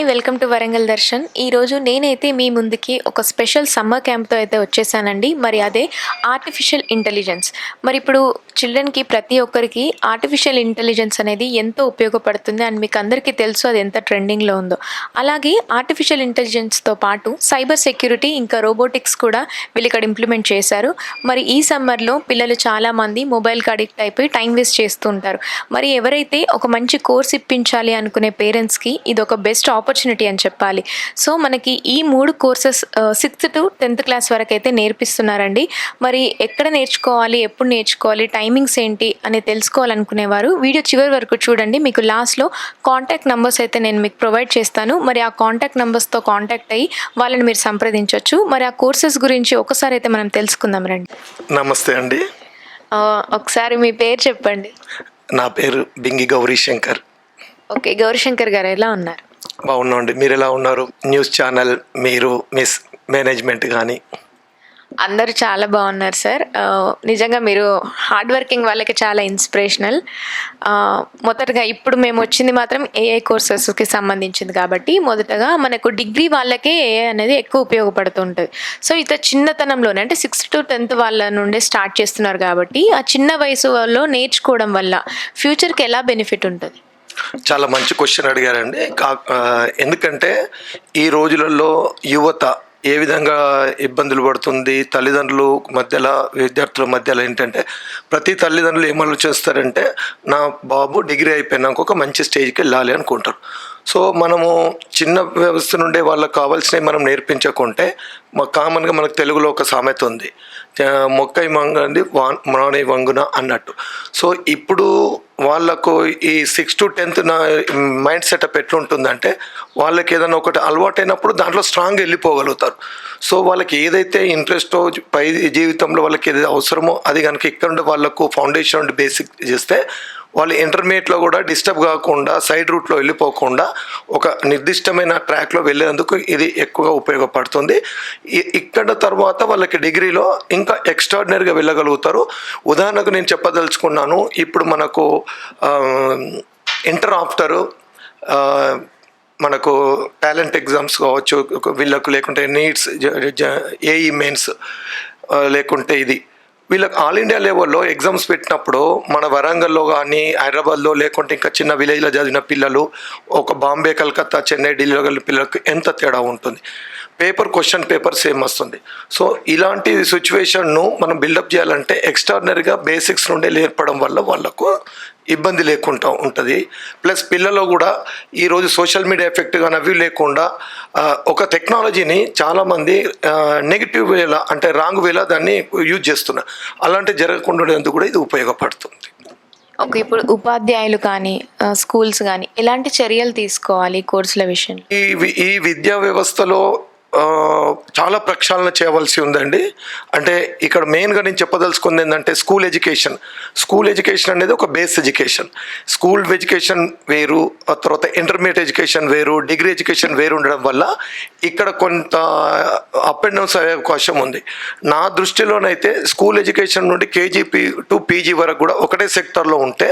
Hi welcome to Warangal Darshan. ఈరోజు నేనైతే మీ ముందుకి ఒక స్పెషల్ సమ్మర్ క్యాంప్తో అయితే వచ్చేసానండి. మరి అదే ఆర్టిఫిషియల్ ఇంటెలిజెన్స్ మరి ఇప్పుడు చిల్డ్రన్కి ప్రతి ఒక్కరికి ఆర్టిఫిషియల్ ఇంటెలిజెన్స్ అనేది ఎంతో ఉపయోగపడుతుంది అండ్ మీకు అందరికీ తెలుసు అది ఎంత ట్రెండింగ్లో ఉందో. అలాగే ఆర్టిఫిషియల్ ఇంటెలిజెన్స్తో పాటు సైబర్ సెక్యూరిటీ ఇంకా రోబోటిక్స్ కూడా వీళ్ళు ఇక్కడ ఇంప్లిమెంట్ చేశారు. మరి ఈ సమ్మర్లో పిల్లలు చాలామంది మొబైల్కి అడిక్ట్ అయిపోయి టైం వేస్ట్ చేస్తూ ఉంటారు. మరి ఎవరైతే ఒక మంచి కోర్స్ ఇప్పించాలి అనుకునే పేరెంట్స్కి ఇది ఒక బెస్ట్ ఆపర్చునిటీ అని చెప్పాలి. సో మనకి ఈ మూడు courses sixth to tenth class వరకు అయితే నేర్పిస్తున్నారండి. మరి ఎక్కడ నేర్చుకోవాలి ఎప్పుడు నేర్చుకోవాలి టైమింగ్స్ ఏంటి అని తెలుసుకోవాలనుకునేవారు వీడియో చివరి వరకు చూడండి. మీకు లాస్ట్లో కాంటాక్ట్ నెంబర్స్ అయితే నేను మీకు ప్రొవైడ్ చేస్తాను. మరి ఆ కాంటాక్ట్ నెంబర్స్తో కాంటాక్ట్ అయ్యి వాళ్ళని మీరు సంప్రదించవచ్చు మరి ఆ కోర్సెస్ గురించి ఒకసారి అయితే మనం తెలుసుకుందాం రండి. నమస్తే అండి. ఒకసారి మీ పేరు చెప్పండి. నా పేరు బింగి గౌరీ శంకర్ ఓకే గౌరీశంకర్ గారు ఎలా ఉన్నారు? బాగున్నాండి మీరు ఎలా ఉన్నారు? న్యూస్ ఛానల్ మీరు మిస్ మేనేజ్మెంట్ కానీ అందరూ చాలా బాగున్నారు సార్. నిజంగా మీరు హార్డ్ వర్కింగ్ వాళ్ళకి చాలా ఇన్స్పిరేషనల్. మొదటగా ఇప్పుడు మేము వచ్చింది మాత్రం ఏఐ కోర్సెస్కి సంబంధించింది కాబట్టి మొదటగా మనకు డిగ్రీ వాళ్ళకే ఏఐ అనేది ఎక్కువ ఉపయోగపడుతుంటుంది. సో ఇత చిన్నతనంలోనే అంటే సిక్స్త్ టు టెన్త్ వాళ్ళ నుండే స్టార్ట్ చేస్తున్నారు కాబట్టి ఆ చిన్న వయసులో నేర్చుకోవడం వల్ల ఫ్యూచర్కి ఎలా బెనిఫిట్ ఉంటుంది? చాలా మంచి క్వశ్చన్ అడిగారండి. కా- ఎందుకంటే ఈ రోజులలో యువత ఏ విధంగా ఇబ్బందులు పడుతుంది తల్లిదండ్రులు మధ్యలో విద్యార్థుల మధ్యలో ఏంటంటే ప్రతి తల్లిదండ్రులు ఏం చేస్తారంటే నా బాబు డిగ్రీ అయిపోయినాక ఒక మంచి స్టేజ్కి వెళ్ళాలి అనుకుంటారు. సో మనము చిన్న వ్యవస్థ నుండే వాళ్ళకి కావాల్సినవి మనం నేర్పించకుంటే మా కామన్గా మనకు తెలుగులో ఒక సామెత ఉంది. ఆ, మొక్కై మంగంది వా మానే వంగున అన్నట్టు. సో ఇప్పుడు వాళ్ళకు ఈ సిక్స్ టు టెన్త్ నా మైండ్ సెటప్ ఎట్లుంటుందంటే వాళ్ళకి ఏదైనా ఒకటి అలవాటైనప్పుడు దాంట్లో స్ట్రాంగ్ వెళ్ళిపోగలుగుతారు. సో వాళ్ళకి ఏదైతే ఇంట్రెస్టో పై జీవితంలో వాళ్ళకి ఏదైతే అవసరమో అది కనుక ఇక్కడ వాళ్ళకు ఫౌండేషన్ బేసిక్ చేస్తే వాళ్ళు ఇంటర్మీడియట్లో కూడా డిస్టర్బ్ కాకుండా సైడ్ రూట్లో వెళ్ళిపోకుండా ఒక నిర్దిష్టమైన ట్రాక్లో వెళ్ళేందుకు ఇది ఎక్కువగా ఉపయోగపడుతుంది. ఇక్కడ తర్వాత వాళ్ళకి డిగ్రీలో ఇంకా ఎక్స్ట్రాడినరీగా వెళ్ళగలుగుతారు. ఉదాహరణకు నేను చెప్పదలుచుకున్నాను ఇప్పుడు మనకు ఇంటర్ ఆఫ్టర్ మనకు టాలెంట్ ఎగ్జామ్స్ కావచ్చు వీళ్ళకు లేకుంటే నీట్స్ ఏఈ మెయిన్స్ లేకుంటే ఇది. వీళ్ళకి ఆల్ ఇండియా లెవెల్లో ఎగ్జామ్స్ పెట్టినప్పుడు మన వరంగల్లో కానీ హైదరాబాద్లో లేకుంటే ఇంకా చిన్న విలేజ్లో చదివిన పిల్లలు ఒక బాంబే కలకత్తా చెన్నై ఢిల్లీలో కలిగిన పిల్లలకు ఎంత తేడా ఉంటుంది? పేపర్ క్వశ్చన్ పేపర్ సేమ్ వస్తుంది. సో ఇలాంటి సిచ్యువేషన్ను మనం బిల్డప్ చేయాలంటే ఎక్స్ట్రాడినరీగా బేసిక్స్ నుండి నేర్పడం వల్ల వాళ్ళకు ఇబ్బంది లేకుండా ఉంటుంది. ప్లస్ పిల్లలు కూడా ఈరోజు సోషల్ మీడియా ఎఫెక్ట్ కానీ అవి లేకుండా ఒక టెక్నాలజీని చాలామంది నెగిటివ్ వేలా అంటే రాంగ్ వేలా దాన్ని యూజ్ చేస్తున్నారు. అలాంటి జరగకుండా ఉండేందుకు కూడా ఇది ఉపయోగపడుతుంది. ఓకే ఇప్పుడు ఉపాధ్యాయులు కానీ స్కూల్స్ కానీ ఎలాంటి చర్యలు తీసుకోవాలి కోర్సుల విషయంలో? ఈ ఈ విద్యా వ్యవస్థలో చాలా ప్రక్షాళన చేయవలసి ఉందండి. అంటే ఇక్కడ మెయిన్గా నేను చెప్పదలుచుకుంది ఏంటంటే స్కూల్ ఎడ్యుకేషన్. స్కూల్ ఎడ్యుకేషన్ అనేది ఒక బేస్ ఎడ్యుకేషన్. స్కూల్ ఎడ్యుకేషన్ వేరు ఆ తర్వాత ఇంటర్మీడియట్ ఎడ్యుకేషన్ వేరు డిగ్రీ ఎడ్యుకేషన్ వేరు ఉండడం వల్ల ఇక్కడ కొంత అప్ అండ్ డౌన్స్ అయ్యే అవకాశం ఉంది. నా దృష్టిలోనైతే స్కూల్ ఎడ్యుకేషన్ నుండి కేజీపీ టు పీజీ వరకు కూడా ఒకటే సెక్టర్లో ఉంటే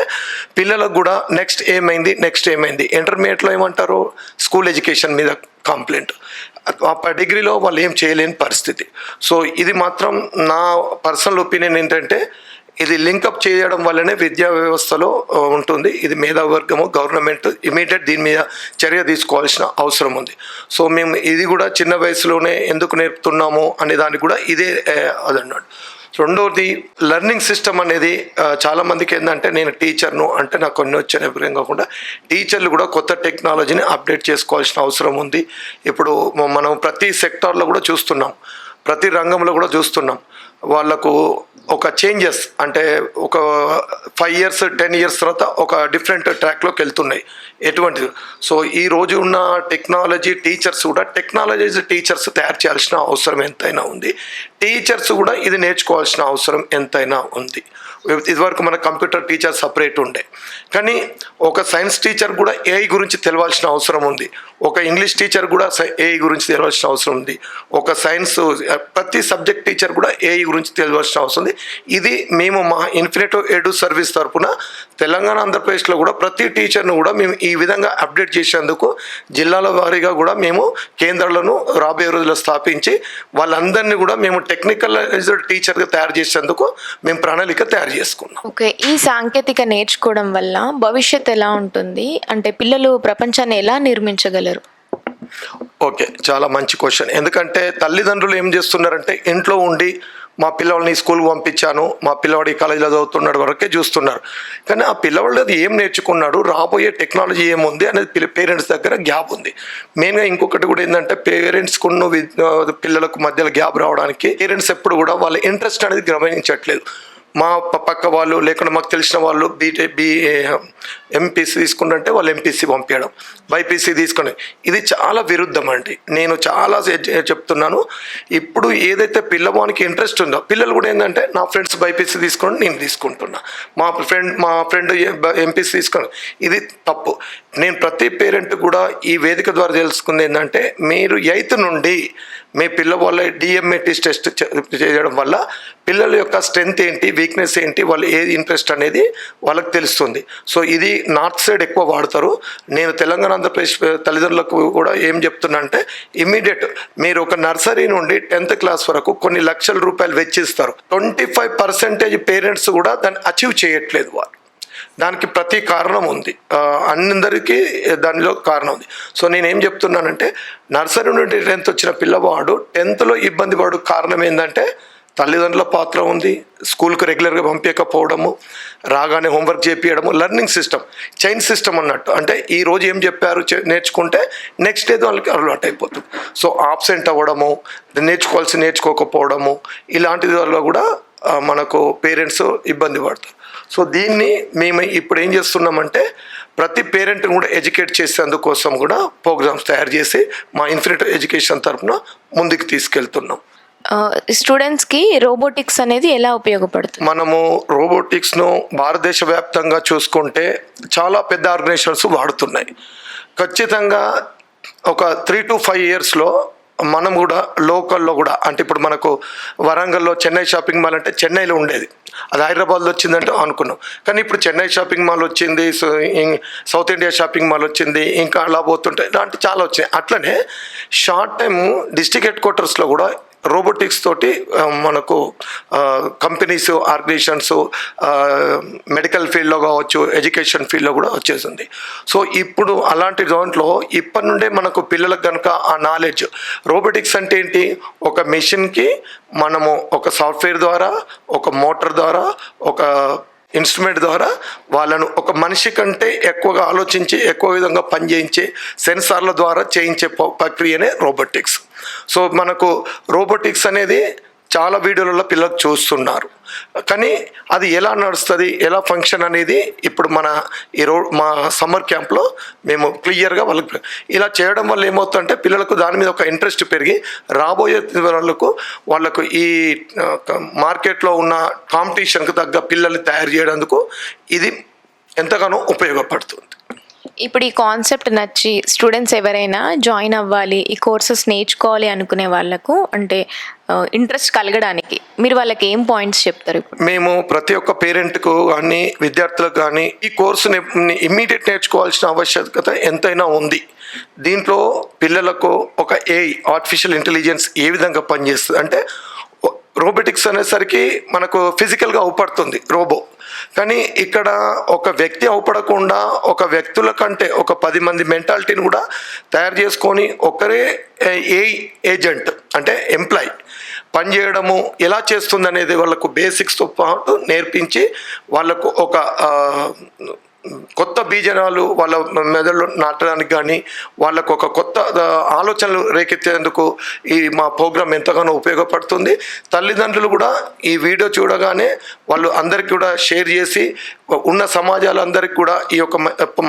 పిల్లలకు కూడా నెక్స్ట్ ఏమైంది నెక్స్ట్ ఏమైంది? ఇంటర్మీడియట్లో ఏమంటారు? స్కూల్ ఎడ్యుకేషన్ మీద కంప్లైంట్. డిగ్రీలో వాళ్ళు ఏం చేయలేని పరిస్థితి. సో ఇది మాత్రం నా పర్సనల్ ఒపీనియన్ ఏంటంటే ఇది లింకప్ చేయడం వల్లనే విద్యా వ్యవస్థలో ఉంటుంది. ఇది మేధావర్గము గవర్నమెంట్ ఇమీడియట్ దీని మీద చర్య తీసుకోవాల్సిన అవసరం ఉంది. సో మేము ఇది కూడా చిన్న వయసులోనే ఎందుకు నేర్పుతున్నాము అనే దానికి కూడా ఇదే అదన్నాడు రెండవది లెర్నింగ్ సిస్టమ్ అనేది చాలామందికి ఏంటంటే నేను టీచర్ను అంటే నాకు కొన్ని వచ్చే విధంగా కాకుండా టీచర్లు కూడా కొత్త టెక్నాలజీని అప్డేట్ చేసుకోవాల్సిన అవసరం ఉంది. ఇప్పుడు మనం ప్రతి సెక్టార్లో కూడా చూస్తున్నాం. ప్రతి రంగంలో కూడా చూస్తున్నాం. వాళ్ళకు ఒక చేంజెస్ అంటే ఒక ఫైవ్ ఇయర్స్ టెన్ ఇయర్స్ తర్వాత ఒక డిఫరెంట్ ట్రాక్లోకి వెళ్తున్నాయి. ఎటువంటిది? సో ఈ రోజు ఉన్న టెక్నాలజీ టీచర్స్ కూడా టెక్నాలజీ టీచర్స్ తయారు చేయాల్సిన అవసరం ఎంతైనా ఉంది. టీచర్స్ కూడా ఇది నేర్చుకోవాల్సిన అవసరం ఎంతైనా ఉంది. ఇదివరకు మన కంప్యూటర్ టీచర్ సపరేట్ ఉండే. కానీ ఒక సైన్స్ టీచర్ కూడా ఏఐ గురించి తెలవాల్సిన అవసరం ఉంది. ఒక ఇంగ్లీష్ టీచర్ కూడా ఏఐ గురించి తెలియాల్సిన అవసరం ఉంది. ఒక సైన్స్ ప్రతి సబ్జెక్ట్ టీచర్ కూడా ఏఐ గురించి తెలియాల్సిన అవసరం ఉంది. ఇది మేము మా ఇన్ఫినిటో ఎడు సర్వీస్ తరఫున తెలంగాణ ఆంధ్రప్రదేశ్లో కూడా ప్రతి టీచర్ను కూడా మేము ఈ విధంగా అప్డేట్ చేసేందుకు జిల్లాల వారీగా కూడా మేము కేంద్రాలను రాబోయే రోజుల్లో స్థాపించి వాళ్ళందరినీ కూడా మేము టెక్నికలైజ్డ్ టీచర్గా తయారు చేసేందుకు మేము ప్రణాళిక తయారు చేసుకున్నాం. ఓకే ఈ సాంకేతిక నేర్చుకోవడం వల్ల భవిష్యత్ ఎలా ఉంటుంది? అంటే పిల్లలు ప్రపంచాన్ని ఎలా నిర్మించగలరు? ఓకే చాలా మంచి క్వశ్చన్. ఎందుకంటే తల్లిదండ్రులు ఏం చేస్తున్నారంటే ఇంట్లో ఉండి మా పిల్లవాడిని స్కూల్కి పంపించాను మా పిల్లవాడి కాలేజీలో చదువుతున్నాడు వరకే చూస్తున్నారు. కానీ ఆ పిల్లవాడు అది ఏం నేర్చుకున్నాడు రాబోయే టెక్నాలజీ ఏముంది అనేది పేరెంట్స్ దగ్గర గ్యాప్ ఉంది. మెయిన్గా ఇంకొకటి కూడా ఏంటంటే పేరెంట్స్కున్న పిల్లలకు మధ్యలో గ్యాప్ రావడానికి పేరెంట్స్ ఎప్పుడు కూడా వాళ్ళ ఇంట్రెస్ట్ అనేది గమనించట్లేదు. మా పక్క వాళ్ళు లేకుండా మాకు తెలిసిన వాళ్ళు బీటే బీ ఎంపీసీ తీసుకుంటుంటే వాళ్ళు ఎంపీసీ పంపించడం బైపీసీ తీసుకుని ఇది చాలా విరుద్ధం అండి నేను చాలా చెప్తున్నాను. ఇప్పుడు ఏదైతే పిల్లవానికి ఇంట్రెస్ట్ ఉందో పిల్లలు కూడా ఏంటంటే నా ఫ్రెండ్స్ బైపీసీ తీసుకొని నేను తీసుకుంటున్నా. మా ఫ్రెండ్ మా ఫ్రెండ్ ఎంపీసీ తీసుకొని ఇది తప్పు. నేను ప్రతి పేరెంట్ కూడా ఈ వేదిక ద్వారా తెలుసుకుంది ఏంటంటే మీరు ఎయిత్ నుండి మీ పిల్లవాళ్ళ డిఎంఏ టెస్ట్ చేయడం వల్ల పిల్లల యొక్క స్ట్రెంగ్త్ ఏంటి వీక్నెస్ ఏంటి వాళ్ళు ఏది ఇంట్రెస్ట్ అనేది వాళ్ళకి తెలుస్తుంది. సో ఇది నార్త్ సైడ్ ఎక్కువ వాడతారు. నేను తెలంగాణ ఆంధ్రప్రదేశ్ తల్లిదండ్రులకు కూడా ఏం చెప్తున్నా అంటే ఇమీడియట్ మీరు ఒక నర్సరీ నుండి టెన్త్ క్లాస్ వరకు కొన్ని లక్షల రూపాయలు వెచ్చిస్తారు. ట్వంటీ ఫైవ్ పర్సెంటేజ్ పేరెంట్స్ కూడా దాన్ని అచీవ్ చేయట్లేదు వారు దానికి ప్రతి కారణం ఉంది. అందరికీ దానిలో కారణం ఉంది. సో నేను ఏం చెప్తున్నానంటే నర్సరీ నుండి టెన్త్ వచ్చిన పిల్లవాడు టెన్త్లో ఇబ్బంది పడు కారణం ఏంటంటే తల్లిదండ్రుల పాత్ర ఉంది. స్కూల్కి రెగ్యులర్గా పంపించకపోవడము రాగానే హోంవర్క్ చేపించడము లెర్నింగ్ సిస్టమ్ చైన్ సిస్టమ్ అన్నట్టు. అంటే ఈ రోజు ఏం చెప్పారు చే- నేర్చుకుంటే నెక్స్ట్ డే వాళ్ళకి అలవాటు అయిపోతుంది. సో ఆబ్సెంట్ అవ్వడము నేర్చుకోవాల్సి నేర్చుకోకపోవడము ఇలాంటి వల్ల కూడా మనకు పేరెంట్స్ ఇబ్బంది పడతారు. సో దీన్ని మేము ఇప్పుడు ఏం చేస్తున్నామంటే ప్రతి పేరెంట్ కూడా ఎడ్యుకేట్ చేసేందుకోసం కూడా ప్రోగ్రామ్స్ తయారు చేసి మా ఇన్ఫినిట్ ఎడ్యుకేషన్ తరఫున ముందుకు తీసుకెళ్తున్నాం. స్టూడెంట్స్కి రోబోటిక్స్ అనేది ఎలా ఉపయోగపడుతుంది? మనము రోబోటిక్స్ను భారతదేశ వ్యాప్తంగా చూసుకుంటే చాలా పెద్ద ఆర్గనైజేషన్స్ వాడుతున్నాయి. ఖచ్చితంగా ఒక త్రీ టు ఫైవ్ ఇయర్స్లో మనం కూడా లోకల్లో కూడా అంటే ఇప్పుడు మనకు వరంగల్లో చెన్నై షాపింగ్ మాల్ అంటే చెన్నైలో ఉండేది. అది హైదరాబాద్లో వచ్చిందంటే అనుకున్నాం. కానీ ఇప్పుడు చెన్నై షాపింగ్ మాల్ వచ్చింది సౌత్ ఇండియా షాపింగ్ మాల్ వచ్చింది ఇంకా అలా పోతుంటే ఇలాంటి చాలా వచ్చినాయి. అట్లనే షార్ట్ టైము డిస్టిక్ హెడ్ క్వార్టర్స్లో కూడా రోబోటిక్స్ తోటి మనకు కంపెనీస్ ఆర్గనైజేషన్స్ మెడికల్ ఫీల్డ్లో కావచ్చు ఎడ్యుకేషన్ ఫీల్డ్లో కూడా వచ్చేసింది. సో ఇప్పుడు అలాంటి దాంట్లో ఇప్పటి నుండే మనకు పిల్లలకు కనుక ఆ నాలెడ్జ్ రోబోటిక్స్ అంటే ఏంటి? ఒక మెషిన్కి మనము ఒక సాఫ్ట్వేర్ ద్వారా ఒక మోటార్ ద్వారా ఒక ఇన్స్ట్రుమెంట్ ద్వారా వాళ్ళను ఒక మనిషి కంటే ఎక్కువగా ఆలోచించి ఎక్కువ విధంగా పనిచేయించే సెన్సార్ల ద్వారా చేయించే ప- ప్రక్రియనే రోబోటిక్స్. సో మనకు రోబోటిక్స్ అనేది చాలా వీడియోలలో పిల్లలు చూస్తున్నారు. కానీ అది ఎలా నడుస్తుంది ఎలా ఫంక్షన్ అనేది ఇప్పుడు మన ఈ రో మా సమ్మర్ క్యాంప్లో మేము క్లియర్గా వాళ్ళకి ఇలా చేయడం వల్ల ఏమవుతుందంటే పిల్లలకు దాని మీద ఒక ఇంట్రెస్ట్ పెరిగి రాబోయే వాళ్ళకు వాళ్ళకు ఈ మార్కెట్లో ఉన్న కాంపిటీషన్కు తగ్గ పిల్లల్ని తయారు చేయడానికి ఇది ఎంతగానో ఉపయోగపడుతుంది. ఇప్పుడు ఈ కాన్సెప్ట్ నచ్చి స్టూడెంట్స్ ఎవరైనా జాయిన్ అవ్వాలి ఈ కోర్సెస్ నేర్చుకోవాలి అనుకునే వాళ్ళకు అంటే ఇంట్రెస్ట్ కలగడానికి మీరు వాళ్ళకి ఏం పాయింట్స్ చెప్తారు మేము ప్రతి ఒక్క పేరెంట్కు కానీ విద్యార్థులకు కానీ ఈ కోర్సుని ఇమ్మీడియట్ నేర్చుకోవాల్సిన ఆవశ్యకత ఎంతైనా ఉంది. దీంట్లో పిల్లలకు ఒక ఏ ఆర్టిఫిషియల్ ఇంటెలిజెన్స్ ఏ విధంగా పనిచేస్తుంది? అంటే రోబోటిక్స్ అనేసరికి మనకు ఫిజికల్గా అవుపడుతుంది రోబో. కానీ ఇక్కడ ఒక వ్యక్తి అవుపడకుండా ఒక వ్యక్తుల కంటే ఒక పది మంది మెంటాలిటీని కూడా తయారు చేసుకొని ఒకరే ఏ ఏజెంట్ అంటే ఎంప్లాయ్ పనిచేయడము ఎలా చేస్తుంది అనేది వాళ్ళకు బేసిక్స్తో పాటు నేర్పించి వాళ్ళకు ఒక కొత్త బీజనాలు వాళ్ళ మెదడులో నాటడానికి కానీ వాళ్ళకు ఒక కొత్త ఆలోచనలు రేకెత్తేందుకు ఈ మా ప్రోగ్రాం ఎంతగానో ఉపయోగపడుతుంది. తల్లిదండ్రులు కూడా ఈ వీడియో చూడగానే వాళ్ళు అందరికీ కూడా షేర్ చేసి ఉన్న సమాజాలందరికీ కూడా ఈ యొక్క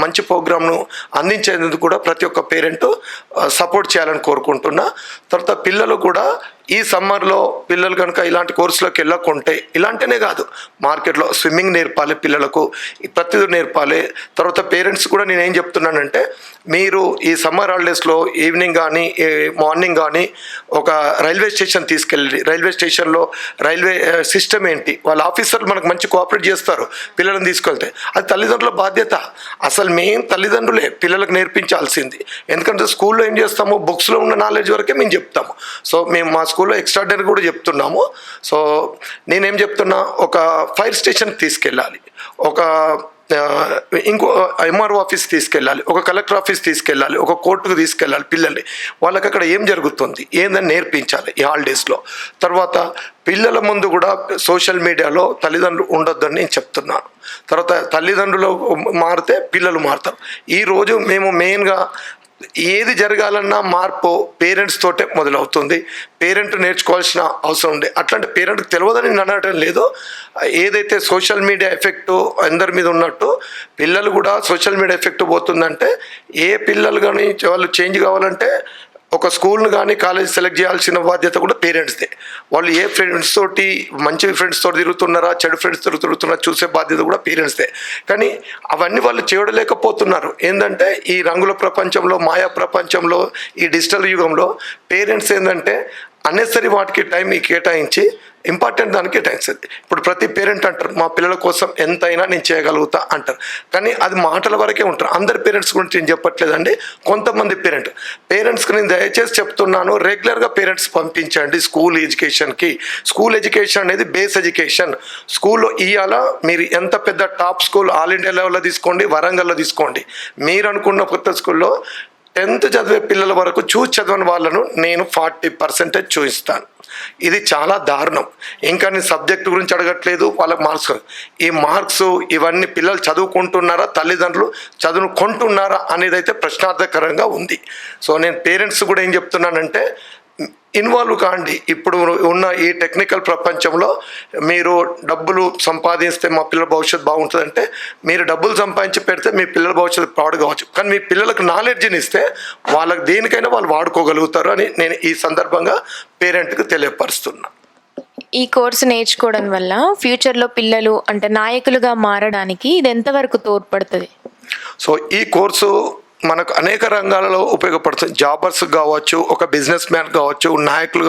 మంచి ప్రోగ్రామ్ను అందించేందుకు కూడా ప్రతి ఒక్క పేరెంట్ సపోర్ట్ చేయాలని కోరుకుంటున్నా. తర్వాత పిల్లలు కూడా ఈ సమ్మర్లో పిల్లలు కనుక ఇలాంటి కోర్సులోకి వెళ్ళకుంటే ఇలాంటినే కాదు. మార్కెట్లో స్విమ్మింగ్ నేర్పాలి పిల్లలకు ప్రతిదీ నేర్పాలి. తర్వాత పేరెంట్స్ కూడా నేను ఏం చెప్తున్నానంటే మీరు ఈ సమ్మర్ హాలిడేస్లో ఈవినింగ్ కానీ మార్నింగ్ కానీ ఒక రైల్వే స్టేషన్ తీసుకెళ్ళి రైల్వే స్టేషన్లో రైల్వే సిస్టమ్ ఏంటి? వాళ్ళ ఆఫీసర్లు మనకు మంచి కోఆపరేట్ చేస్తారు పిల్లలను తీసుకెళ్తే. అది తల్లిదండ్రుల బాధ్యత. అసలు మేము తల్లిదండ్రులే పిల్లలకు నేర్పించాల్సింది. ఎందుకంటే స్కూల్లో ఏం చేస్తాము బుక్స్లో ఉన్న నాలెడ్జ్ వరకే మేము చెప్తాము. సో మేము మా స్కూల్లో ఎక్స్ట్రాడనరీ కూడా చెప్తున్నాము. సో నేనేం చెప్తున్నా ఒక ఫైర్ స్టేషన్కి తీసుకెళ్ళాలి. ఒక ఇంకో ఎంఆర్ఓ ఆఫీస్ తీసుకెళ్ళాలి. ఒక కలెక్టర్ ఆఫీస్ తీసుకెళ్ళాలి. ఒక కోర్టుకు తీసుకెళ్ళాలి పిల్లల్ని. వాళ్ళకి అక్కడ ఏం జరుగుతుంది? ఏందని నేర్పించాలి ఈ హాలిడేస్లో. తర్వాత పిల్లల ముందు కూడా సోషల్ మీడియాలో తల్లిదండ్రులు ఉండొద్దని నేను చెప్తున్నాను తర్వాత తల్లిదండ్రులు మారితే పిల్లలు మారుతారు. ఈరోజు మేము మెయిన్గా ఏది జరగాలన్నా మార్పు పేరెంట్స్ తోటే మొదలవుతుంది. పేరెంట్ నేర్చుకోవాల్సిన అవసరం ఉంది. అట్లాంటి పేరెంట్కి తెలియదని అనడం లేదు. ఏదైతే సోషల్ మీడియా ఎఫెక్ట్ అందరి మీద ఉన్నట్టు పిల్లలు కూడా సోషల్ మీడియా ఎఫెక్ట్ పోతుందంటే ఏ పిల్లలు కానీ వాళ్ళు చేంజ్ కావాలంటే ఒక స్కూల్ని కానీ కాలేజ్ సెలెక్ట్ చేయాల్సిన బాధ్యత కూడా పేరెంట్స్దే. వాళ్ళు ఏ ఫ్రెండ్స్ తోటి మంచి ఫ్రెండ్స్ తోటి తిరుగుతున్నారా చెడు ఫ్రెండ్స్ తోటి తిరుగుతున్నారా చూసే బాధ్యత కూడా పేరెంట్స్దే. కానీ అవన్నీ వాళ్ళు చేయడలేకపోతున్నారు ఏంటంటే ఈ రంగుల ప్రపంచంలో మాయా ప్రపంచంలో ఈ డిజిటల్ యుగంలో పేరెంట్స్ ఏంటంటే అన్నెసరీ వాటికి టైం కేటాయించి ఇంపార్టెంట్ దానికి కేటాయిస్తుంది ఇప్పుడు ప్రతి పేరెంట్ అంటారు మా పిల్లల కోసం ఎంతైనా నేను చేయగలుగుతా అంటారు. కానీ అది మాటల వరకే ఉంటారు. అందరి పేరెంట్స్ గురించి నేను చెప్పట్లేదండి. కొంతమంది పేరెంట్ పేరెంట్స్కి నేను దయచేసి చెప్తున్నాను రెగ్యులర్గా పేరెంట్స్ పంపించండి స్కూల్ ఎడ్యుకేషన్కి స్కూల్ ఎడ్యుకేషన్ అనేది బేస్ ఎడ్యుకేషన్ స్కూల్లో ఇవాళ మీరు ఎంత పెద్ద టాప్ స్కూల్ ఆల్ ఇండియా లెవెల్లో తీసుకోండి వరంగల్లో తీసుకోండి. మీరు అనుకున్న కొత్త స్కూల్లో టెన్త్ చదివే పిల్లల వరకు చూసి చదవని వాళ్ళను నేను ఫార్టీ పర్సెంటేజ్ చూపిస్తాను ఇది చాలా దారుణం. ఇంకా నేను సబ్జెక్ట్ గురించి అడగట్లేదు వాళ్ళకి మార్క్స్. ఈ మార్క్స్ ఇవన్నీ పిల్లలు చదువుకుంటున్నారా తల్లిదండ్రులు చదువుకుంటున్నారా అనేది అయితే ప్రశ్నార్థకరంగా ఉంది. సో నేను పేరెంట్స్ కూడా ఏం చెప్తున్నానంటే ఇన్వాల్వ్ కాండి. ఇప్పుడు ఉన్న ఈ టెక్నికల్ ప్రపంచంలో మీరు డబ్బులు సంపాదిస్తే మా పిల్లల భవిష్యత్తు బాగుంటుందంటే మీరు డబ్బులు సంపాదించి పెడితే మీ పిల్లల భవిష్యత్తు పాడు కావచ్చు. కానీ మీ పిల్లలకు నాలెడ్జ్ని ఇస్తే వాళ్ళకి దేనికైనా వాళ్ళు వాడుకోగలుగుతారు అని నేను ఈ సందర్భంగా పేరెంట్కి తెలియపరుస్తున్నా. ఈ కోర్సు నేర్చుకోవడం వల్ల ఫ్యూచర్లో పిల్లలు అంటే నాయకులుగా మారడానికి ఇది ఎంతవరకు తోడ్పడుతుంది? సో ఈ కోర్సు మనకు అనేక రంగాలలో ఉపయోగపడుతుంది జాబర్స్ కావచ్చు ఒక బిజినెస్ మ్యాన్ కావచ్చు నాయకులు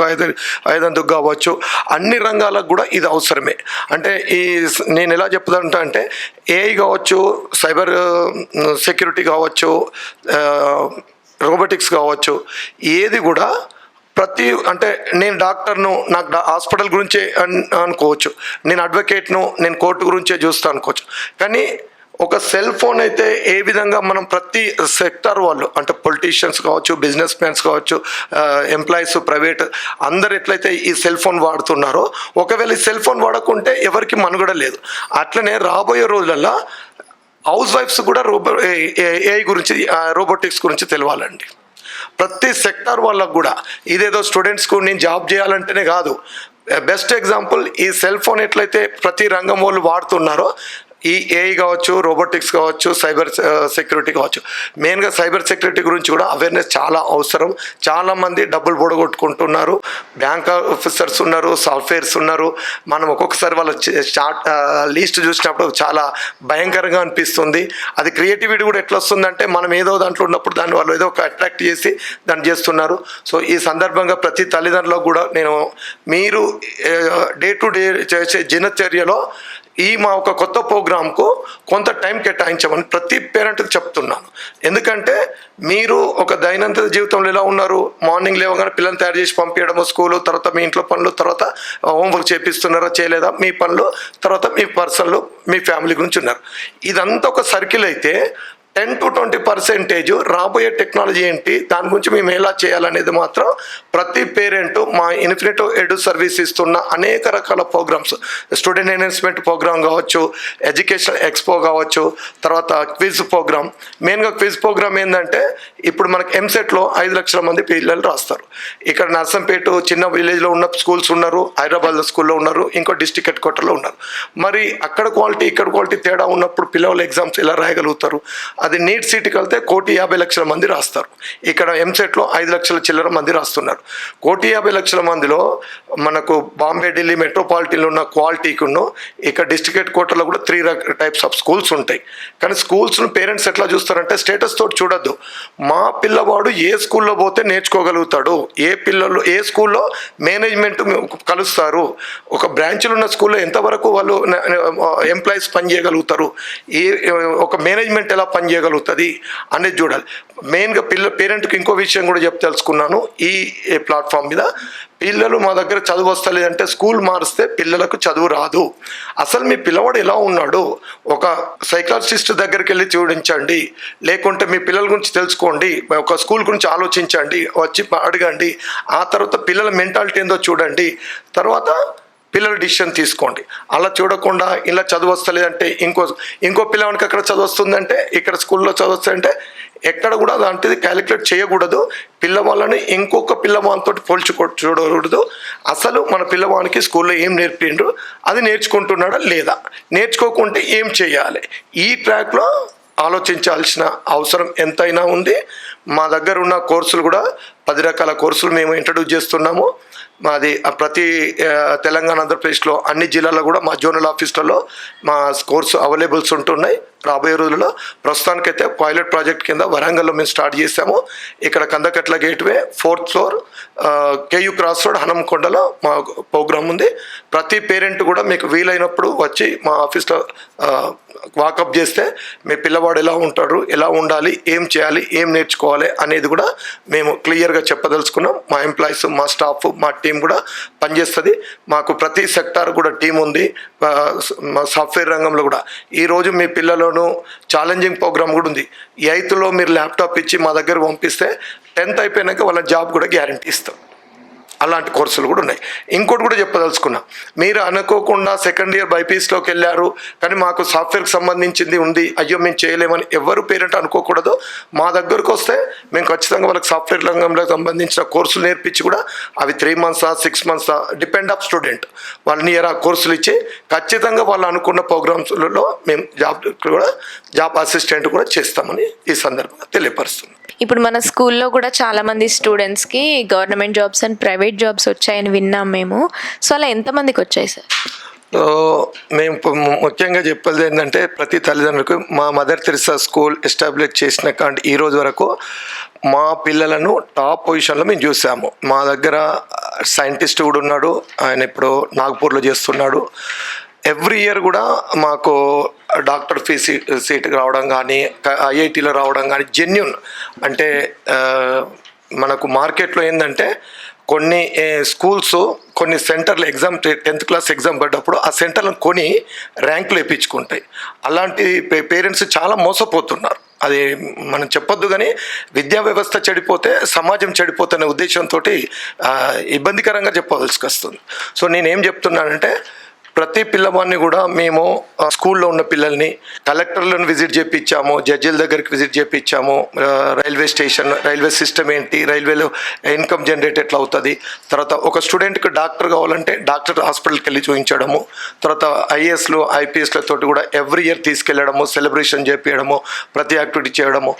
ఐదందుకు కావచ్చు అన్ని రంగాలకు కూడా ఇది అవసరమే. అంటే ఈ నేను ఎలా చెప్తుంటా అంటే ఏఐ కావచ్చు సైబర్ సెక్యూరిటీ కావచ్చు రోబోటిక్స్ కావచ్చు ఏది కూడా ప్రతి అంటే నేను డాక్టర్ను నాకు హాస్పిటల్ గురించే అనుకోవచ్చు. నేను అడ్వకేట్ను నేను కోర్టు గురించే చూస్తాను అనుకోవచ్చు. కానీ ఒక సెల్ ఫోన్ అయితే ఏ విధంగా మనం ప్రతి సెక్టర్ వాళ్ళు అంటే పొలిటీషియన్స్ కావచ్చు బిజినెస్ మ్యాన్స్ కావచ్చు ఎంప్లాయీస్ ప్రైవేట్ అందరు ఎట్లయితే ఈ సెల్ ఫోన్ వాడుతున్నారో ఒకవేళ ఈ సెల్ ఫోన్ వాడకుంటే ఎవరికి మనుగడ లేదు. అట్లనే రాబోయే రోజులలో హౌస్ వైఫ్స్ కూడా రోబో ఏఐ గురించి రోబోటిక్స్ గురించి తెలవాలండి. ప్రతి సెక్టార్ వాళ్ళకు కూడా ఇదేదో స్టూడెంట్స్కు నేను జాబ్ చేయాలంటేనే కాదు. బెస్ట్ ఎగ్జాంపుల్ ఈ సెల్ ఫోన్ ఎట్లయితే ప్రతి రంగం వాళ్ళు వాడుతున్నారో ఈ ఏఐ కావచ్చు రోబోటిక్స్ కావచ్చు సైబర్ సెక్యూరిటీ uh, కావచ్చు. మెయిన్గా సైబర్ సెక్యూరిటీ గురించి కూడా అవేర్నెస్ చాలా అవసరం. చాలామంది డబ్బులు పొడగొట్టుకుంటున్నారు బ్యాంక్ ఆఫీసర్స్ ఉన్నారు సాఫ్ట్వేర్స్ ఉన్నారు. మనం ఒక్కొక్కసారి వాళ్ళ చార్ట్ లీస్ట్ uh, చూసినప్పుడు చాలా భయంకరంగా అనిపిస్తుంది. అది క్రియేటివిటీ కూడా ఎట్లా వస్తుందంటే మనం ఏదో దాంట్లో ఉన్నప్పుడు దాన్ని వాళ్ళు ఏదో ఒక అట్రాక్ట్ చేసి దాన్ని చేస్తున్నారు. సో ఈ సందర్భంగా ప్రతి తల్లిదండ్రులకు కూడా నేను మీరు డే టు డే చేసే దినచర్యలో ఈ మా ఒక కొత్త ప్రోగ్రాంకు కొంత టైం కేటాయించమని ప్రతి పేరెంట్కి చెప్తున్నాను. ఎందుకంటే మీరు ఒక దైనందిన జీవితంలో ఎలా ఉన్నారు? మార్నింగ్ లేవగానే పిల్లల్ని తయారు చేసి పంపించడము స్కూలు తర్వాత మీ ఇంట్లో పనులు తర్వాత హోంవర్క్ చేపిస్తున్నారా చేయలేదా? మీ పనులు తర్వాత మీ పర్సన్లు మీ ఫ్యామిలీ గురించి ఉన్నారు. ఇదంతా ఒక సర్కిల్ అయితే టెన్ టు ట్వంటీ పర్సెంటేజ్ రాబోయే టెక్నాలజీ ఏంటి దాని గురించి మేము ఎలా చేయాలనేది మాత్రం ప్రతి పేరెంట్ మా ఇన్ఫినిటో ఎడు సర్వీస్ ఇస్తున్న అనేక రకాల ప్రోగ్రామ్స్ స్టూడెంట్ ఎన్హాన్స్మెంట్ ప్రోగ్రామ్ కావచ్చు ఎడ్యుకేషన్ ఎక్స్పో కావచ్చు తర్వాత క్విజ్ ప్రోగ్రామ్. మెయిన్గా క్విజ్ ప్రోగ్రామ్ ఏంటంటే ఇప్పుడు మనకి ఎంసెట్లో ఐదు లక్షల మంది పిల్లలు రాస్తారు. ఇక్కడ నర్సంపేట చిన్న విలేజ్లో ఉన్న స్కూల్స్ ఉన్నారు హైదరాబాద్ స్కూల్లో ఉన్నారు ఇంకో డిస్టిక్ హెడ్ క్వార్టర్లో ఉన్నారు. మరి అక్కడ క్వాలిటీ ఇక్కడ క్వాలిటీ తేడా ఉన్నప్పుడు పిల్లలు ఎగ్జామ్స్ ఎలా రాయగలుగుతారు? అది నీట్ సీట్కి వెళ్తే కోటి యాభై లక్షల మంది రాస్తారు. ఇక్కడ ఎంసెట్లో ఐదు లక్షల చిల్లర మంది రాస్తున్నారు. కోటి యాభై లక్షల మందిలో మనకు బాంబే ఢిల్లీ మెట్రోపాలిటన్లో ఉన్న క్వాలిటీకును ఇక్కడ డిస్ట్రిక్ట్ హెడ్ క్వార్టర్లో కూడా త్రీ టైప్స్ ఆఫ్ స్కూల్స్ ఉంటాయి. కానీ స్కూల్స్ను పేరెంట్స్ ఎట్లా చూస్తారంటే స్టేటస్ తోటి చూడొద్దు. మా పిల్లవాడు ఏ స్కూల్లో పోతే నేర్చుకోగలుగుతాడు. ఏ పిల్లలు ఏ స్కూల్లో మేనేజ్మెంట్ కలుస్తారు. ఒక బ్రాంచ్లు ఉన్న స్కూల్లో ఎంతవరకు వాళ్ళు ఎంప్లాయీస్ పనిచేయగలుగుతారు? ఏ ఒక మేనేజ్మెంట్ ఎలా చేయగలుగుతుంది అనేది చూడాలి. మెయిన్గా పిల్ల పేరెంట్కి ఇంకో విషయం కూడా చెప్ తెలుసుకున్నాను ఈ ప్లాట్ఫామ్ మీద పిల్లలు మా దగ్గర చదువు వస్తలేదంటే స్కూల్ మారిస్తే పిల్లలకు చదువు రాదు. అసలు మీ పిల్లవాడు ఎలా ఉన్నాడు ఒక సైకాలజిస్ట్ దగ్గరికి వెళ్ళి చూడించండి. లేకుంటే మీ పిల్లల గురించి తెలుసుకోండి. ఒక స్కూల్ గురించి ఆలోచించండి. వచ్చి అడగండి. ఆ తర్వాత పిల్లల మెంటాలిటీ ఏందో చూడండి. తర్వాత పిల్లల డిసిషన్ తీసుకోండి. అలా చూడకుండా ఇలా చదువు వస్తలేదంటే ఇంకో ఇంకో పిల్లవానికి అక్కడ చదువు వస్తుందంటే ఇక్కడ స్కూల్లో చదువు వస్తుందంటే ఎక్కడ కూడా అలాంటిది క్యాలిక్యులేట్ చేయకూడదు. పిల్లవాళ్ళని ఇంకొక పిల్లవానితో పోల్చుకో చూడకూడదు. అసలు మన పిల్లవానికి స్కూల్లో ఏం నేర్పిండ్రు? అది నేర్చుకుంటున్నాడా లేదా? నేర్చుకోకుంటే ఏం చేయాలి? ఈ ట్రాక్లో ఆలోచించాల్సిన అవసరం ఎంతైనా ఉంది. మా దగ్గర ఉన్న కోర్సులు కూడా పది రకాల కోర్సులు మేము ఇంట్రడ్యూస్ చేస్తున్నాము. మాది ప్రతి తెలంగాణ ఆంధ్రప్రదేశ్లో అన్ని జిల్లాల్లో కూడా మా జోనల్ ఆఫీసులలో మా కోర్సు అవైలబుల్స్ ఉంటున్నాయి. రాబోయే రోజుల్లో ప్రస్తుతానికైతే పైలట్ ప్రాజెక్ట్ కింద వరంగల్లో మేము స్టార్ట్ చేసాము ఇక్కడ Kandakatla gateway fourth floor KU cross road హనంకొండలో మా ప్రోగ్రామ్ ఉంది. ప్రతి పేరెంట్ కూడా మీకు వీలైనప్పుడు వచ్చి మా ఆఫీస్లో వాకప్ చేస్తే మీ పిల్లవాడు ఎలా ఉంటాడు ఎలా ఉండాలి ఏం చేయాలి ఏం నేర్చుకోవాలి అనేది కూడా మేము క్లియర్గా చెప్పదలుచుకున్నాం. మా ఎంప్లాయీస్ మా స్టాఫ్ మా టీం కూడా పనిచేస్తుంది. మాకు ప్రతి సెక్టార్ కూడా టీం ఉంది. మా సాఫ్ట్వేర్ రంగంలో కూడా. ఈరోజు మీ పిల్లలను ఛాలెంజింగ్ ప్రోగ్రామ్ కూడా ఉంది. ఎయిత్లో మీరు ల్యాప్టాప్ ఇచ్చి మా దగ్గర పంపిస్తే టెన్త్ అయిపోయినాక వాళ్ళ జాబ్ కూడా గ్యారంటీ ఇస్తాం. అలాంటి కోర్సులు కూడా ఉన్నాయి. ఇంకోటి కూడా చెప్పదలుచుకున్నా. మీరు అనుకోకుండా సెకండ్ ఇయర్ బైపీస్లోకి వెళ్ళారు కానీ మాకు సాఫ్ట్వేర్కి సంబంధించింది ఉంది అయ్యో మేము చేయలేమని ఎవరు పేరెంట్ అనుకోకూడదు. మా దగ్గరకు వస్తే మేము ఖచ్చితంగా వాళ్ళకి సాఫ్ట్వేర్ రంగంలో సంబంధించిన కోర్సులు నేర్పించి కూడా అవి త్రీ మంత్సా సిక్స్ మంత్సా డిపెండ్ ఆఫ్ స్టూడెంట్ వాళ్ళని ఇయర్ ఆ కోర్సులు ఇచ్చి ఖచ్చితంగా వాళ్ళు అనుకున్న ప్రోగ్రామ్స్లలో మేము జాబ్ కూడా జాబ్ అసిస్టెంట్ కూడా చేస్తామని ఈ సందర్భంగా తెలియపరుస్తుంది ఇప్పుడు మన స్కూల్లో కూడా చాలామంది స్టూడెంట్స్కి government jobs and private jobs వచ్చాయని విన్నాం మేము. సో అలా ఎంతమందికి వచ్చాయి సార్? సో మేము ముఖ్యంగా చెప్పేది ఏంటంటే ప్రతి తల్లిదండ్రులకు మా మదర్ తెరిసా స్కూల్ ఎస్టాబ్లిష్ చేసిన కాంటి ఈ రోజు వరకు మా పిల్లలను టాప్ పొజిషన్లో మేము చూసాము. మా దగ్గర సైంటిస్ట్ కూడా ఉన్నాడు. ఆయన ఇప్పుడు నాగ్పూర్లో చేస్తున్నాడు. ఎవ్రీ ఇయర్ కూడా మాకు డాక్టర్ ఫీ సీట్ సీట్ రావడం కానీ ఐఐటీలో రావడం కానీ జెన్యున్ అంటే మనకు మార్కెట్లో ఏంటంటే కొన్ని స్కూల్స్ కొన్ని సెంటర్లు ఎగ్జామ్ టెన్త్ క్లాస్ ఎగ్జామ్ పడ్డప్పుడు ఆ సెంటర్లను కొని ర్యాంకులు వేయించుకుంటాయి అలాంటి పేరెంట్స్ చాలా మోసపోతున్నారు. అది మనం చెప్పొద్దు కానీ విద్యా వ్యవస్థ చెడిపోతే సమాజం చెడిపోతున్న ఉద్దేశంతో ఇబ్బందికరంగా చెప్పవలసి వస్తుంది సో నేనేం చెప్తున్నానంటే ప్రతి పిల్లవాడిని కూడా మేము ఆ, స్కూల్లో ఉన్న పిల్లల్ని కలెక్టర్లను విజిట్ చేయించాము జడ్జిల దగ్గరికి విజిట్ చేయించాము రైల్వే స్టేషన్ రైల్వే సిస్టమ్ ఏంటి రైల్వేలో ఇన్కమ్ జనరేట్ ఎట్లా అవుతుంది తర్వాత ఒక స్టూడెంట్కి డాక్టర్ కావాలంటే డాక్టర్ హాస్పిటల్కి వెళ్ళి చూపించడము తర్వాత ఐఏఎస్లు ఐపీఎస్లతో కూడా ఎవ్రీ ఇయర్ తీసుకెళ్ళడము సెలబ్రేషన్ చేపించడము ప్రతి యాక్టివిటీ చేయడము.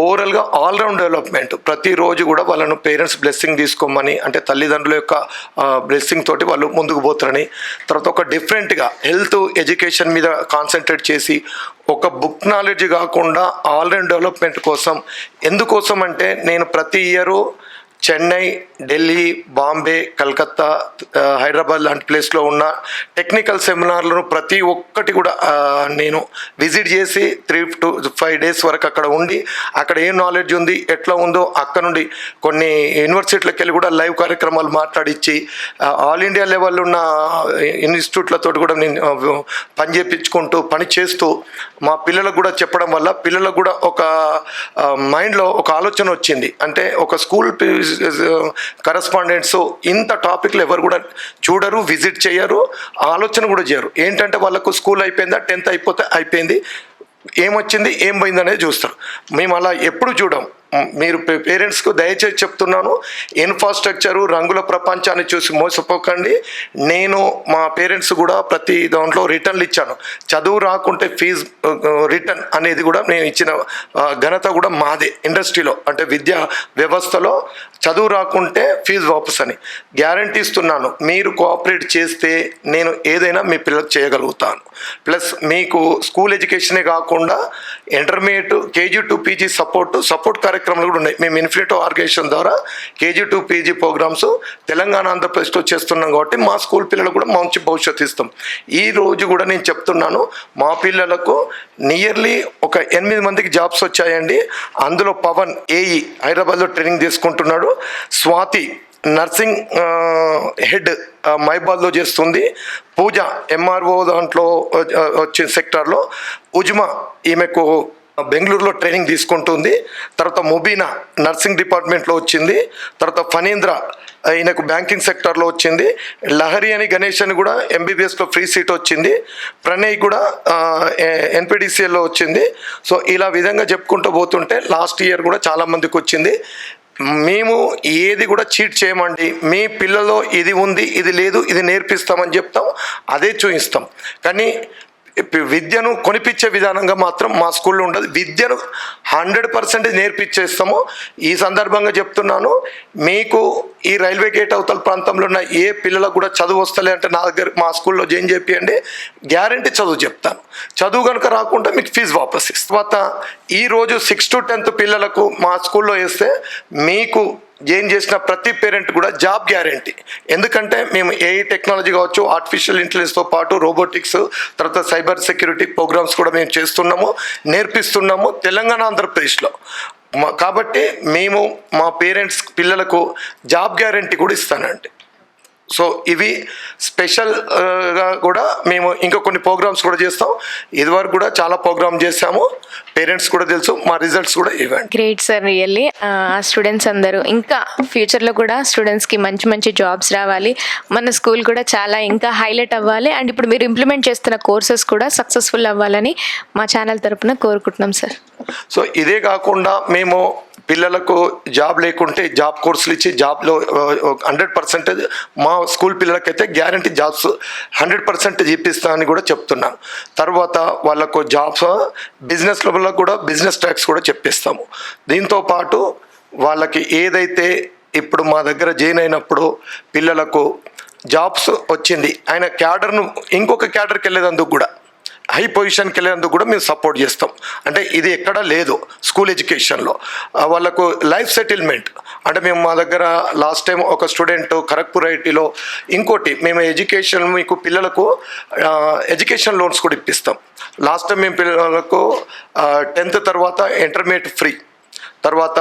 ఓవరాల్గా ఆల్రౌండ్ డెవలప్మెంట్ ప్రతిరోజు కూడా వాళ్ళను పేరెంట్స్ బ్లెస్సింగ్ తీసుకోమని అంటే తల్లిదండ్రుల యొక్క బ్లెస్సింగ్ తోటి వాళ్ళు ముందుకు పోతారని. తర్వాత ఒక డిఫరెంట్గా హెల్త్ ఎడ్యుకేషన్ మీద కాన్సన్ట్రేట్ చేసి ఒక బుక్ నాలెడ్జ్ కాకుండా ఆల్రౌండ్ డెవలప్మెంట్ కోసం. ఎందుకోసం అంటే నేను ప్రతి ఇయరు చెన్నై ఢిల్లీ బాంబే కలకత్తా హైదరాబాద్ లాంటి ప్లేస్లో ఉన్న టెక్నికల్ సెమినార్లను ప్రతి ఒక్కటి కూడా నేను విజిట్ చేసి త్రీ టు ఫైవ్ డేస్ వరకు అక్కడ ఉండి అక్కడ ఏం నాలెడ్జ్ ఉంది ఎట్లా ఉందో అక్కడ నుండి కొన్ని యూనివర్సిటీలకు వెళ్ళి కూడా లైవ్ కార్యక్రమాలు మాట్లాడించి ఆల్ ఇండియా లెవెల్ ఉన్న ఇన్స్టిట్యూట్లతో కూడా నేను ఆ, పని పని చేస్తూ మా పిల్లలకు కూడా చెప్పడం వల్ల పిల్లలకు కూడా ఒక మైండ్లో ఒక ఆలోచన వచ్చింది. అంటే ఒక స్కూల్ కరస్పాండెంట్స్ uh, ఇంత టాపిక్లు ఎవరు కూడా చూడరు విజిట్ చేయరు ఆలోచన కూడా చేయరు. ఏంటంటే వాళ్ళకు స్కూల్ అయిపోయిందా టెన్త్ అయిపోతే అయిపోయింది ఏమొచ్చింది ఏం పోయింది అనేది చూస్తారు. మేము అలా ఎప్పుడు చూడం. మీరు పేరెంట్స్కు దయచేసి చెప్తున్నాను ఇన్ఫ్రాస్ట్రక్చరు రంగుల ప్రపంచాన్ని చూసి మోసపోకండి. నేను మా పేరెంట్స్ కూడా ప్రతి దాంట్లో రిటర్న్లు ఇచ్చాను. చదువు రాకుంటే ఫీజు రిటర్న్ uh, uh, అనేది కూడా నేను ఇచ్చిన ఘనత కూడా మాదే ఇండస్ట్రీలో అంటే విద్యా వ్యవస్థలో. చదువు రాకుంటే ఫీజు వాపస్ అని. గ్యారంటీ ఇస్తున్నాను మీరు కోఆపరేట్ చేస్తే నేను ఏదైనా మీ పిల్లలకు చేయగలుగుతాను. ప్లస్ మీకు స్కూల్ ఎడ్యుకేషనే కాకుండా intermediate KG to PG support support కార్యక్రమాలు కూడా ఉన్నాయి. మేము ఇన్ఫినిటో ఆర్గనైజేషన్ ద్వారా KG to PG programs Telangana ఆంధ్రప్రదేశ్లో చేస్తున్నాం కాబట్టి మా స్కూల్ పిల్లలు కూడా మంచి భవిష్యత్తు ఇస్తాం. ఈ రోజు కూడా నేను చెప్తున్నాను మా పిల్లలకు నియర్లీ ఒక ఎనిమిది మందికి జాబ్స్ వచ్చాయండి. అందులో పవన్ ఏఈ హైదరాబాద్లో ట్రైనింగ్ తీసుకుంటున్నాడు. స్వాతి నర్సింగ్ హెడ్ మైబాల్లో మైబాద్లో చేస్తుంది. పూజ ఎంఆర్ఓ దాంట్లో వచ్చే సెక్టార్లో. ఉజ్మా ఈమెకు బెంగళూరులో ట్రైనింగ్ తీసుకుంటుంది. తర్వాత ముబీనా నర్సింగ్ డిపార్ట్మెంట్లో వచ్చింది. తర్వాత ఫనీంద్ర ఈయనకు బ్యాంకింగ్ సెక్టార్లో వచ్చింది. లహరి అని గణేష్ అని కూడా ఎంబీబీఎస్లో ఫ్రీ సీట్ వచ్చింది. ప్రణయ్ కూడా ఎన్పిడిసిఎల్లో వచ్చింది. సో ఇలా విధంగా చెప్పుకుంటూ పోతుంటే లాస్ట్ ఇయర్ కూడా చాలామందికి వచ్చింది. మేము ఏది కూడా చీట్ చేయమండి. మీ పిల్లలో ఇది ఉంది ఇది లేదు ఇది నేర్పిస్తామని చెప్తాం అదే చూపిస్తాం కానీ విద్యను కొనిపించే విధానంగా మాత్రం మా స్కూల్లో ఉండదు. విద్యను హండ్రెడ్ పర్సెంటేజ్ నేర్పించేస్తాము ఈ సందర్భంగా చెప్తున్నాను మీకు ఈ రైల్వే గేట్ అవతల ప్రాంతంలో ఉన్న ఏ పిల్లలకు కూడా చదువు వస్తలే అంటే నా దగ్గర మా స్కూల్లో జాయిన్ చేపియండి గ్యారంటీ చదువు చెప్తాను చదువు కనుక రాకుండా మీకు ఫీజు వాపస్ ఇస్తాం. తర్వాత ఈరోజు సిక్స్ టు టెన్త్ పిల్లలకు మా స్కూల్లో వేస్తే మీకు జాయిన్ చేసిన ప్రతి పేరెంట్ కూడా జాబ్ గ్యారంటీ. ఎందుకంటే మేము ఏఐ టెక్నాలజీ కావచ్చు ఆర్టిఫిషియల్ ఇంటెలిజెన్స్తో పాటు రోబోటిక్స్ తర్వాత సైబర్ సెక్యూరిటీ ప్రోగ్రామ్స్ కూడా మేము చేస్తున్నాము నేర్పిస్తున్నాము తెలంగాణ ఆంధ్రప్రదేశ్లో. మా- కాబట్టి మేము మా పేరెంట్స్ పిల్లలకు జాబ్ గ్యారంటీ కూడా ఇస్తానండి. సో ఇవి స్పెషల్ ఆ, గా కూడా మేము ఇంకా కొన్ని ప్రోగ్రామ్స్ కూడా చేస్తాం. ఇదివరకు కూడా చాలా ప్రోగ్రామ్ చేసాము పేరెంట్స్ కూడా తెలుసు మా రిజల్ట్స్ కూడా ఇవ్వండి. Great sir really. ఆ స్టూడెంట్స్ అందరూ ఇంకా ఫ్యూచర్లో కూడా స్టూడెంట్స్కి మంచి మంచి జాబ్స్ రావాలి. మన స్కూల్ కూడా చాలా ఇంకా హైలైట్ అవ్వాలి. అండ్ ఇప్పుడు మీరు ఇంప్లిమెంట్ చేస్తున్న కోర్సెస్ కూడా సక్సెస్ఫుల్ అవ్వాలని మా ఛానల్ తరపున కోరుకుంటున్నాం సార్. సో ఇదే కాకుండా మేము పిల్లలకు జాబ్ లేకుంటే జాబ్ కోర్సులు ఇచ్చి జాబ్లో హండ్రెడ్ పర్సెంటేజ్ మా స్కూల్ పిల్లలకైతే గ్యారంటీ జాబ్స్ హండ్రెడ్ పర్సెంటేజ్ ఇప్పిస్తా అని కూడా చెప్తున్నాను తర్వాత వాళ్ళకు జాబ్స్ బిజినెస్ లెవెల్లో కూడా బిజినెస్ ట్యాక్స్ కూడా చెప్పిస్తాము. దీంతో పాటు వాళ్ళకి ఏదైతే ఇప్పుడు మా దగ్గర జాయిన్ అయినప్పుడు పిల్లలకు జాబ్స్ వచ్చింది ఆయన క్యాడర్ను ఇంకొక క్యాడర్కి వెళ్ళేదందుకు కూడా హై పొజిషన్కి వెళ్ళేందుకు కూడా మేము సపోర్ట్ చేస్తాం. అంటే ఇది ఎక్కడా లేదు స్కూల్ ఎడ్యుకేషన్లో. వాళ్ళకు లైఫ్ సెటిల్మెంట్. అంటే మేము మా దగ్గర లాస్ట్ టైం ఒక స్టూడెంట్ ఖరగ్పూర్ ఐటీలో ఇంకోటి మేము ఎడ్యుకేషన్ మీకు పిల్లలకు ఎడ్యుకేషన్ లోన్స్ కూడా ఇప్పిస్తాం. లాస్ట్ టైం మేము పిల్లలకు టెన్త్ తర్వాత ఇంటర్మీడియట్ ఫ్రీ. తర్వాత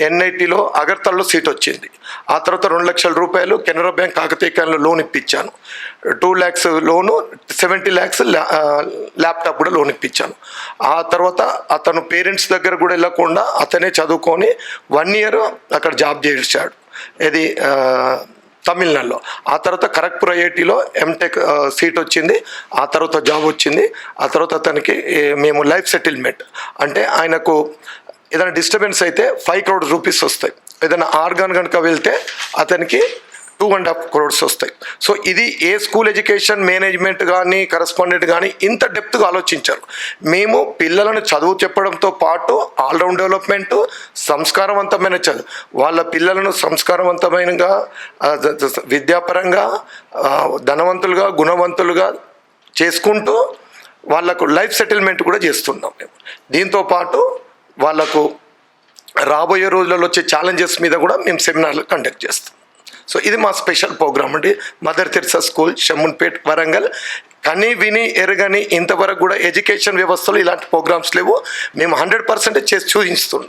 ఎన్ఐటిలో అగర్తల్లో సీట్ వచ్చింది. ఆ తర్వాత రెండు లక్షల రూపాయలు కెనరా బ్యాంక్ కాకతీయంలో loan ఇప్పించాను. Two lakhs loan seventy lakhs laptop కూడా లోన్ ఇప్పించాను. ఆ తర్వాత అతను పేరెంట్స్ దగ్గర కూడా వెళ్ళకుండా అతనే చదువుకొని వన్ ఇయర్ అక్కడ జాబ్ చేశాడు. ఇది తమిళనాడులో. ఆ తర్వాత ఖరగ్పూర్ ఐఐటిలో ఎంటెక్ సీట్ వచ్చింది. ఆ తర్వాత జాబ్ వచ్చింది. ఆ తర్వాత అతనికి మేము లైఫ్ సెటిల్మెంట్. అంటే ఆయనకు ఏదైనా డిస్టర్బెన్స్ అయితే ఫైవ్ క్రోడ్ రూపీస్ వస్తాయి. ఏదైనా ఆర్గాన్ కనుక వెళ్తే అతనికి టూ అండ్ హాఫ్ క్రోడ్స్ వస్తాయి. సో ఇది ఏ స్కూల్ ఎడ్యుకేషన్ మేనేజ్మెంట్ కానీ కరస్పాండెంట్ కానీ ఇంత డెప్త్గా ఆలోచించారు. మేము పిల్లలను చదువు చెప్పడంతో పాటు ఆల్రౌండ్ డెవలప్మెంట్ సంస్కారవంతమైన చదువు. వాళ్ళ పిల్లలను సంస్కారవంతమైనగా విద్యాపరంగా ధనవంతులుగా గుణవంతులుగా చేసుకుంటూ వాళ్ళకు లైఫ్ సెటిల్మెంట్ కూడా చేస్తున్నాం మేము. దీంతో వాళ్ళకు వాళ్ళకు రాబోయే రోజులలో వచ్చే ఛాలెంజెస్ మీద కూడా మేము సెమినార్లు కండక్ట్ చేస్తాం. సో ఇది మా స్పెషల్ ప్రోగ్రామ్ అండి. Mother Teresa school Shammunpet Warangal కని విని ఎరగని ఇంతవరకు కూడా ఎడ్యుకేషన్ వ్యవస్థలో ఇలాంటి ప్రోగ్రామ్స్ లేవు. మేము హండ్రెడ్ పర్సెంటేజ్ చేసి చూపిస్తున్నాం.